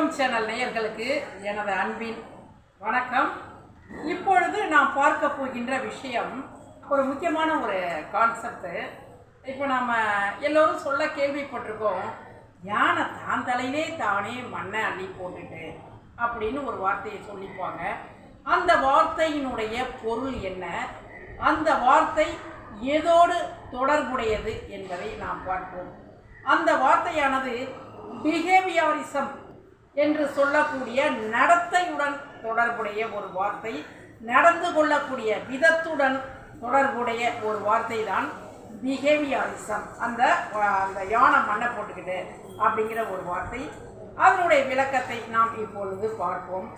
Income channel நேயர்களுக்கு எனது அன்பின் வணக்கம். இப்பொழுது நாம் பார்க்க போகின்ற விஷயம் ஒரு முக்கியமான ஒரு கான்செப்ட்டு இப்போ நாம் எல்லோரும் சொல்ல கேள்விப்பட்டிருக்கோம் யானை தான் தலையிலே தானே மண்ணை அள்ளி போட்டுட்டு? அப்படின்னு ஒரு வார்த்தையை சொல்லிப்பாங்க. அந்த வார்த்தையினுடைய பொருள் என்ன? அந்த வார்த்தை எதோடு தொடர்புடையது என்பதை நாம் பார்ப்போம். அந்த வார்த்தையானது பிஹேவியாரிசம் என்று சொல்லக்கூடிய நடத்தையுடன் தொடர்புடைய ஒரு வார்த்தை நடந்து கொள்ளக்கூடிய விதத்துடன் தொடர்புடைய ஒரு வார்த்தை தான் பிஹேவியரிசம். அந்த அந்த யானை மண்ணை போட்டுக்கிட்டு அப்படிங்கிற ஒரு வார்த்தை. அதனுடைய விளக்கத்தை நாம் இப்பொழுது பார்ப்போம்.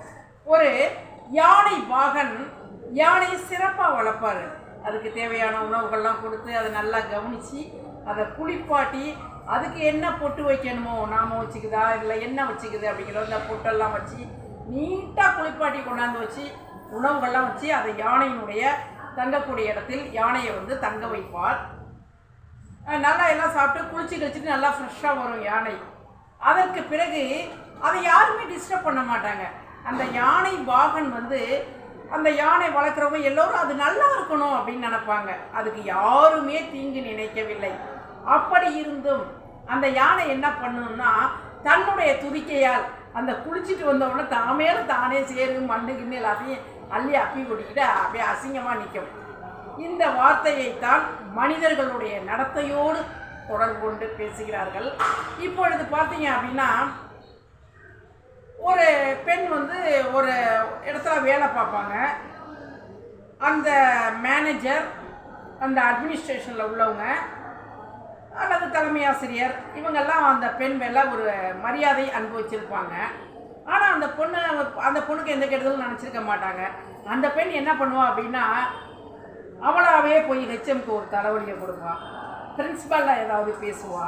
ஒரு யானை பாகன் யானையை சிறப்பாக வளர்ப்பார். அதுக்கு தேவையான உணவுகள்லாம் கொடுத்து அதை நல்லா கவனித்து அதை குளிப்பாட்டி அதுக்கு என்ன பொட்டு வைக்கணுமோ நாம வச்சுக்குதா இல்லை என்ன வச்சுக்குது அப்படிங்கிற அந்த பொட்டெல்லாம் வச்சு நீட்டாக குளிப்பாட்டி கொண்டாந்து வச்சு உணவுகள்லாம் வச்சு அதை யானையினுடைய தங்கக்கூடிய இடத்தில் யானையை வந்து தங்க வைப்பார். நல்லா எல்லாம் சாப்பிட்டு குளிச்சு கழிச்சிட்டு நல்லா ஃப்ரெஷ்ஷாக வரும் யானை. அதற்கு பிறகு அதை யாருமே டிஸ்டர்ப் பண்ண மாட்டாங்க. அந்த யானை வாகன் வந்து அந்த யானை வளர்க்குறவங்க எல்லோரும் அது நல்லா இருக்கணும் அப்படின்னு நினப்பாங்க. அதுக்கு யாருமே தீங்கு நினைக்கவில்லை. அப்படி இருந்தும் அந்த யானை என்ன பண்ணும்னா தன்னுடைய துதிக்கையால் அந்த குளிச்சுட்டு வந்தவுடனே தாமேல தானே சேரு மண்ணு கிண்ணு எல்லாத்தையும் அள்ளி அப்பி கொட்டிக்கிட்டு அப்படியே அசிங்கமாக நிற்கும் இந்த வார்த்தையைத்தான் மனிதர்களுடைய நடத்தையோடு தொடர்பு கொண்டு பேசுகிறார்கள். இப்பொழுது பார்த்தீங்க அப்படின்னா ஒரு பெண் வந்து ஒரு இடத்துல வேலை பார்ப்பாங்க. அந்த மேனேஜர் அந்த அட்மினிஸ்ட்ரேஷனில் உள்ளவங்க அல்லது தலைமை ஆசிரியர் இவங்கெல்லாம் அந்த பெண் மேலே ஒரு மரியாதை அனுபவிச்சிருப்பாங்க ஆனால் அந்த பொண்ணு அந்த பொண்ணுக்கு எந்த கெடுதலும் நினச்சிருக்க மாட்டாங்க. அந்த பெண் என்ன பண்ணுவா அப்படின்னா அவளாவே போய் ஹெச்எம்க்கு ஒரு தலைவலியை கொடுப்பா. பிரின்ஸிபலில் ஏதாவது பேசுவா.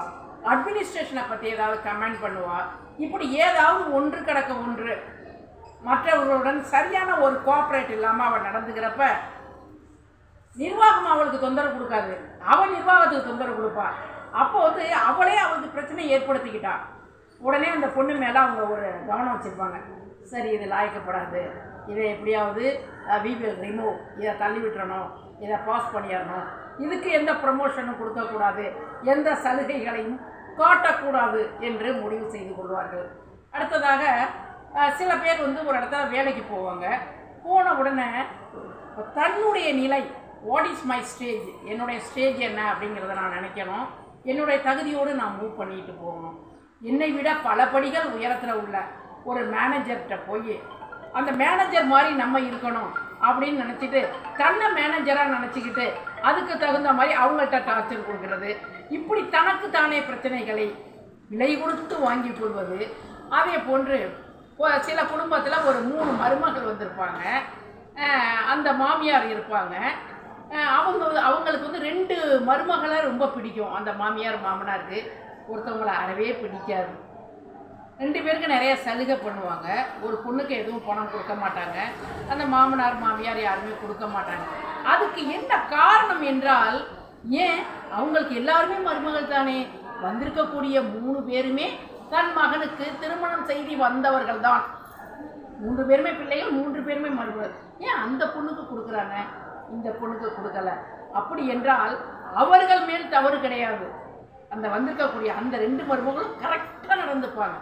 அட்மினிஸ்ட்ரேஷனை பற்றி ஏதாவது கமெண்ட் பண்ணுவா. இப்படி ஏதாவது ஒன்று கிடக்க ஒன்று மற்றவர்களுடன் சரியான ஒரு கோஆப்ரேட் இல்லாமல் அவள் நடந்துக்கிறப்ப நிர்வாகம் அவளுக்கு தொந்தரவு கொடுக்காது. அவள் நிர்வாகத்துக்கு தொந்தரவு கொடுப்பாள் அப்போ வந்து அவளே அவளுக்கு பிரச்சனை ஏற்படுத்திக்கிட்டா. உடனே அந்த பொண்ணு மேலே அவங்க ஒரு கவனம் வச்சுருப்பாங்க. சரி இது லாய்க்கப்படாது. இதை எப்படியாவது வி வில் ரிமூவ் இதை தள்ளி விட்டுறணும். இதை பாஸ் பண்ணிடணும். இதுக்கு எந்த ப்ரமோஷனும் கொடுக்கக்கூடாது. எந்த சலுகைகளையும் காட்டக்கூடாது என்று முடிவு செய்து கொள்வார்கள். அடுத்ததாக சில பேர் வந்து ஒரு இடத்துல வேலைக்கு போவாங்க. போன உடனே தன்னுடைய நிலை வாட் இஸ் மை ஸ்டேஜ் என்னுடைய ஸ்டேஜ் என்ன? அப்படிங்கிறத நான் நினைக்கணும். என்னுடைய தகுதியோடு நான் மூவ் பண்ணிட்டு போகணும். என்னை விட பல படிகள் உயரத்தில் உள்ள ஒரு மேனேஜர்கிட்ட போய் அந்த மேனேஜர் மாதிரி நம்ம இருக்கணும் அப்படின்னு நினச்சிட்டு தன்னை மேனேஜராக நினச்சிக்கிட்டு அதுக்கு தகுந்த மாதிரி அவங்கள்ட்ட டார்ச்சர் கொடுக்கறது. இப்படி தனக்கு தானே பிரச்சனைகளை விலை கொடுத்து வாங்கி கொள்வது. அதே போன்று சில குடும்பத்தில் ஒரு மூணு மருமகள் வந்திருப்பாங்க. அந்த மாமியார் இருப்பாங்க. அவங்க வந்து- அவங்களுக்கு வந்து ரெண்டு மருமகளை ரொம்ப பிடிக்கும். அந்த மாமியார் மாமனாருக்கு. ஒருத்தவங்களை அறவே பிடிக்காது. ரெண்டு பேருக்கு நிறைய சலுகை பண்ணுவாங்க. ஒரு பொண்ணுக்கு எதுவும் பணம் கொடுக்க மாட்டாங்க. அந்த மாமனார் மாமியார் யாருமே கொடுக்க மாட்டாங்க. அதுக்கு என்ன காரணம் என்றால் ஏன்? அவங்களுக்கு எல்லாருமே மருமகள் தானே. வந்திருக்கக்கூடிய மூணு பேருமே தன் மகனுக்கு திருமணம் செய்து வந்தவர்கள் தான் மூன்று பேருமே பிள்ளைகள் மூன்று பேருமே மருமகள். ஏன் அந்த பொண்ணுக்கு கொடுக்குறாங்க? இந்த பொண்ணுக்கு கொடுக்கல. அப்படி என்றால் அவர்கள் மேல் தவறு கிடையாது. அந்த வந்திருக்கக்கூடிய அந்த ரெண்டு மருமகளும் கரெக்டாக நடந்துப்பாங்க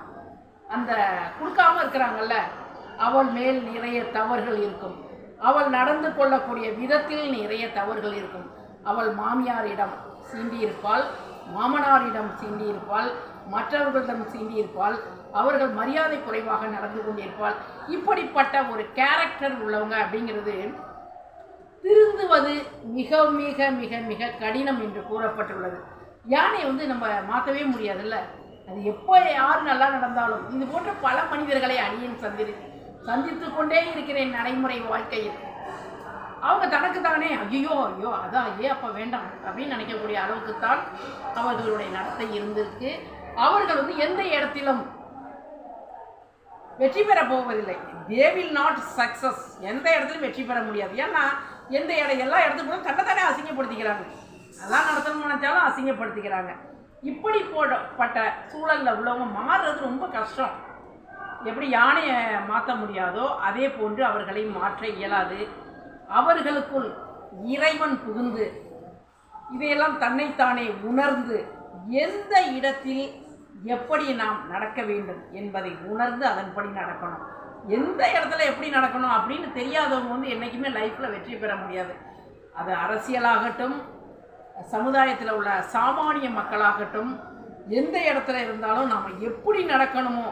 அந்த கொடுக்காம இருக்கிறாங்கல்ல அவள் மேல் நிறைய தவறுகள் இருக்கும். அவள் நடந்து கொள்ளக்கூடிய விதத்தில் நிறைய தவறுகள் இருக்கும். அவள் மாமியாரிடம் சீண்டியிருப்பாள் மாமனாரிடம் சீண்டியிருப்பாள் மற்றவர்களிடம் சீண்டியிருப்பாள் அவர்கள் மரியாதை குறைவாக நடந்து கொண்டிருப்பாள். இப்படிப்பட்ட ஒரு கேரக்டர் உள்ளவங்க அப்படிங்கிறது திருந்துவது மிக மிக மிக மிக கடினம் என்று கூறப்பட்டுள்ளது. யானையை வந்து நம்ம மாற்றவே முடியாதுல்ல? அது எப்போ யார் நல்லா நடந்தாலும். இது போன்ற பல மனிதர்களை அடியேன் சந்தி சந்தித்து கொண்டே இருக்கிறேன் நடைமுறை வாழ்க்கையில். அவங்க தனக்கு தானே ஐயோ ஐயோ அதான் ஏன் அப்போ வேண்டாம் அப்படின்னு நினைக்கக்கூடிய அளவுக்கு தான் அவர்களுடைய நடத்தை இருந்திருக்கு. அவர்கள் வந்து எந்த இடத்திலும் வெற்றி பெற போவதில்லை. தே வில் நாட் சக்ஸஸ் எந்த இடத்துலையும் வெற்றி பெற முடியாது. ஏன்னா எந்த இடம் எல்லா இடத்துக்கும் தன்னைத்தானே அசிங்கப்படுத்திக்கிறாங்க. அதெல்லாம் நடத்தணும்னு நினைச்சாலும் அசிங்கப்படுத்திக்கிறாங்க. இப்படி போடப்பட்ட சூழலில் உள்ளவங்க மாறுறது ரொம்ப கஷ்டம். எப்படி யானையை மாற்ற முடியாதோ அதே போன்று அவர்களை மாற்ற இயலாது. அவர்களுக்குள் இறைவன் புகுந்து இதையெல்லாம் தன்னைத்தானே உணர்ந்து எந்த இடத்தில் எப்படி நாம் நடக்க வேண்டும் என்பதை உணர்ந்து அதன்படி நடக்கணும். எந்த இடத்துல எப்படி நடக்கணும் அப்படின்னு தெரியாதவங்க வந்து என்றைக்குமே லைஃப்பில் வெற்றி பெற முடியாது. அது அரசியலாகட்டும் சமுதாயத்தில் உள்ள சாமானிய மக்களாகட்டும் எந்த இடத்துல இருந்தாலும் நாம் எப்படி நடக்கணுமோ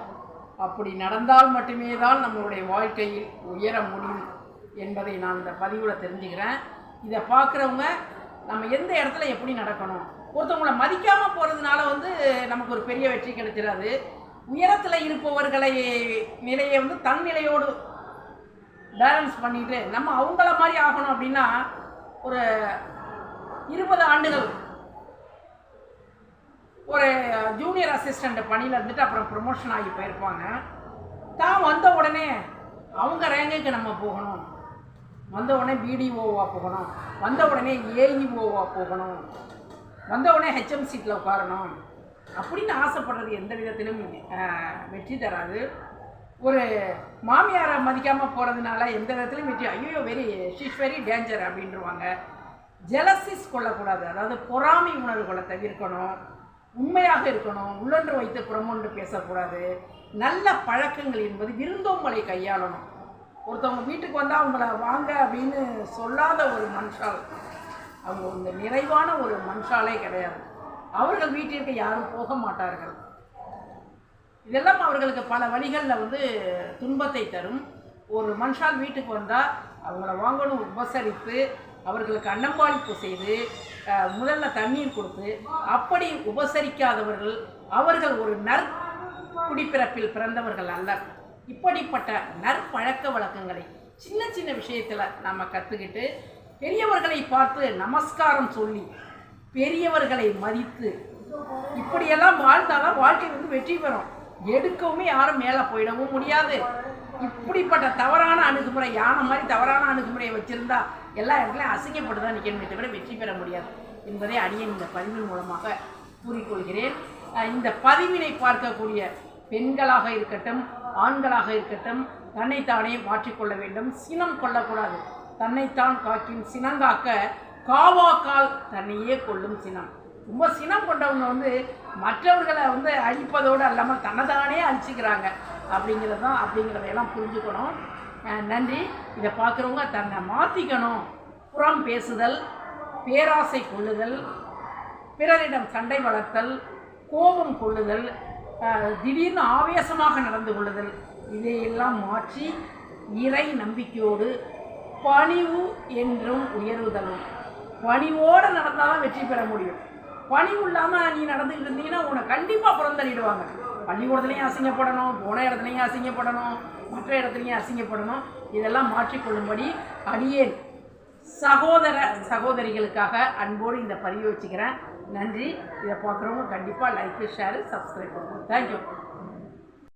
அப்படி நடந்தால் மட்டுமே தான் நம்மளுடைய வாழ்க்கையில் உயர முடியும் என்பதை நான் இந்த பதிவில் தெரிஞ்சுக்கிறேன். இதை பார்க்குறவங்க நம்ம எந்த இடத்துல எப்படி நடக்கணும்? ஒருத்தவங்களை மதிக்காமல் போகிறதுனால வந்து நமக்கு ஒரு பெரிய வெற்றி கிடைச்சிடாது. உயரத்தில் இருப்பவர்களை நிலையை வந்து தன் நிலையோடு பேலன்ஸ் பண்ணிட்டு நம்ம அவங்கள மாதிரி ஆகணும் அப்படின்னா ஒரு இருபது ஆண்டுகள் ஒரு ஜூனியர் அசிஸ்டண்ட் பணியில் இருந்துட்டு அப்புறம் ப்ரொமோஷன் ஆகி போயிருப்பாங்க. தான் வந்த உடனே அவங்க ரேங்குக்கு நம்ம போகணும். வந்த உடனே பிடிஓவாக போகணும். வந்த உடனே ஏஇஓவாக போகணும். வந்த உடனே ஹெச்எம் சீட்டில் உட்காரணும். அப்படின்னு ஆசைப்படுறது எந்த விதத்திலும் வெற்றி தராது. ஒரு மாமியாரை மதிக்காமல் போகிறதுனால எந்த விதத்திலும் வெற்றி ஐயோ வெரி ஷீஸ் வெரி டேஞ்சர் அப்படின்றவாங்க. ஜெலசிஸ் கொள்ளக்கூடாது. அதாவது பொறாமை உணர்வுகளை தவிர்க்கணும். உண்மையாக இருக்கணும். உள்ளொன்று வைத்து புறமொன்று பேசக்கூடாது. நல்ல பழக்கங்கள் என்பது விருந்தோம்பலை கையாளணும். ஒருத்தவங்க வீட்டுக்கு வந்தால் அவங்கள வாங்க அப்படின்னு சொல்லாத ஒரு மனுஷால் அவங்க இந்த நிறைவான ஒரு மனுஷாலே கிடையாது. அவர்கள் வீட்டிற்கு யாரும் போக மாட்டார்கள். இதெல்லாம் அவர்களுக்கு பல வழிகளில் வந்து துன்பத்தை தரும். ஒரு மனுஷால் வீட்டுக்கு வந்தால் அவங்கள வாங்கணும் உபசரித்து அவர்களுக்கு அன்னம்பாளிப்பு செய்து முதல்ல தண்ணீர் கொடுத்து அப்படி உபசரிக்காதவர்கள் அவர்கள் ஒரு நற் குடிப்பிறப்பில் பிறந்தவர்கள் அல்ல இப்படிப்பட்ட நற்பழக்க வழக்கங்களை சின்ன சின்ன விஷயத்தில் நம்ம கற்றுக்கிட்டு பெரியவர்களை பார்த்து நமஸ்காரம் சொல்லி பெரியவர்களை மதித்து. இப்படியெல்லாம் வாழ்ந்தாலும் வாழ்க்கை வந்து வெற்றி பெறும். எடுக்கவுமே யாரும் மேலே போயிடவும் முடியாது. இப்படிப்பட்ட தவறான அணுகுமுறை யானை மாதிரி தவறான அணுகுமுறையை வச்சிருந்தா எல்லா இடத்துலையும் அசிங்கப்பட்டு தான் நிற்கணுமே தவிர வெற்றி பெற முடியாது என்பதை அடியன் இந்த பதிவின் மூலமாக கூறிக்கொள்கிறேன். இந்த பதிவினை பார்க்கக்கூடிய பெண்களாக இருக்கட்டும் ஆண்களாக இருக்கட்டும் தன்னைத்தானே மாற்றிக்கொள்ள வேண்டும். சினம் கொள்ளக்கூடாது. தன்னைத்தான் காக்கின் சினங்காக்க காவாக்கால் தன்னையே கொள்ளும் சினம். ரொம்ப சினம் கொண்டவங்க வந்து மற்றவர்களை வந்து அழிப்பதோடு அல்லாமல் தன்னைத்தானே அழிச்சிக்கிறாங்க. அப்படிங்கிறது தான் அப்படிங்கிறதையெல்லாம் புரிஞ்சுக்கணும். நன்றி. இதை பார்க்குறவங்க தன்னை மாற்றிக்கணும் புறம் பேசுதல் பேராசை கொள்ளுதல் பிறரிடம் சண்டை வளர்த்தல் கோபம் கொள்ளுதல் திடீர்னு ஆவேசமாக நடந்து கொள்ளுதல் இதையெல்லாம் மாற்றி இறை நம்பிக்கையோடு பணிவு என்றும் உயர்வுதலும். பணிவோடு நடந்தால் தான் வெற்றி பெற முடியும். பணிவு இல்லாமல் நீ நடந்துக்கிட்டு இருந்தீங்கன்னா உன்னை கண்டிப்பாக புறந்தள்ளிடுவாங்க. பள்ளிக்கூடத்துலையும் அசிங்கப்படணும் போன இடத்துலையும் அசிங்கப்படணும் மற்ற இடத்துலையும் அசிங்கப்படணும். இதெல்லாம் மாற்றிக்கொள்ளும்படி அடியேன் சகோதர சகோதரிகளுக்காக அன்போடு இந்த பதிவு வச்சுக்கிறேன். நன்றி. இதை பார்க்குறவங்க கண்டிப்பாக லைக் ஷேர் சப்ஸ்கிரைப் பண்ணுவோம் தேங்க்யூ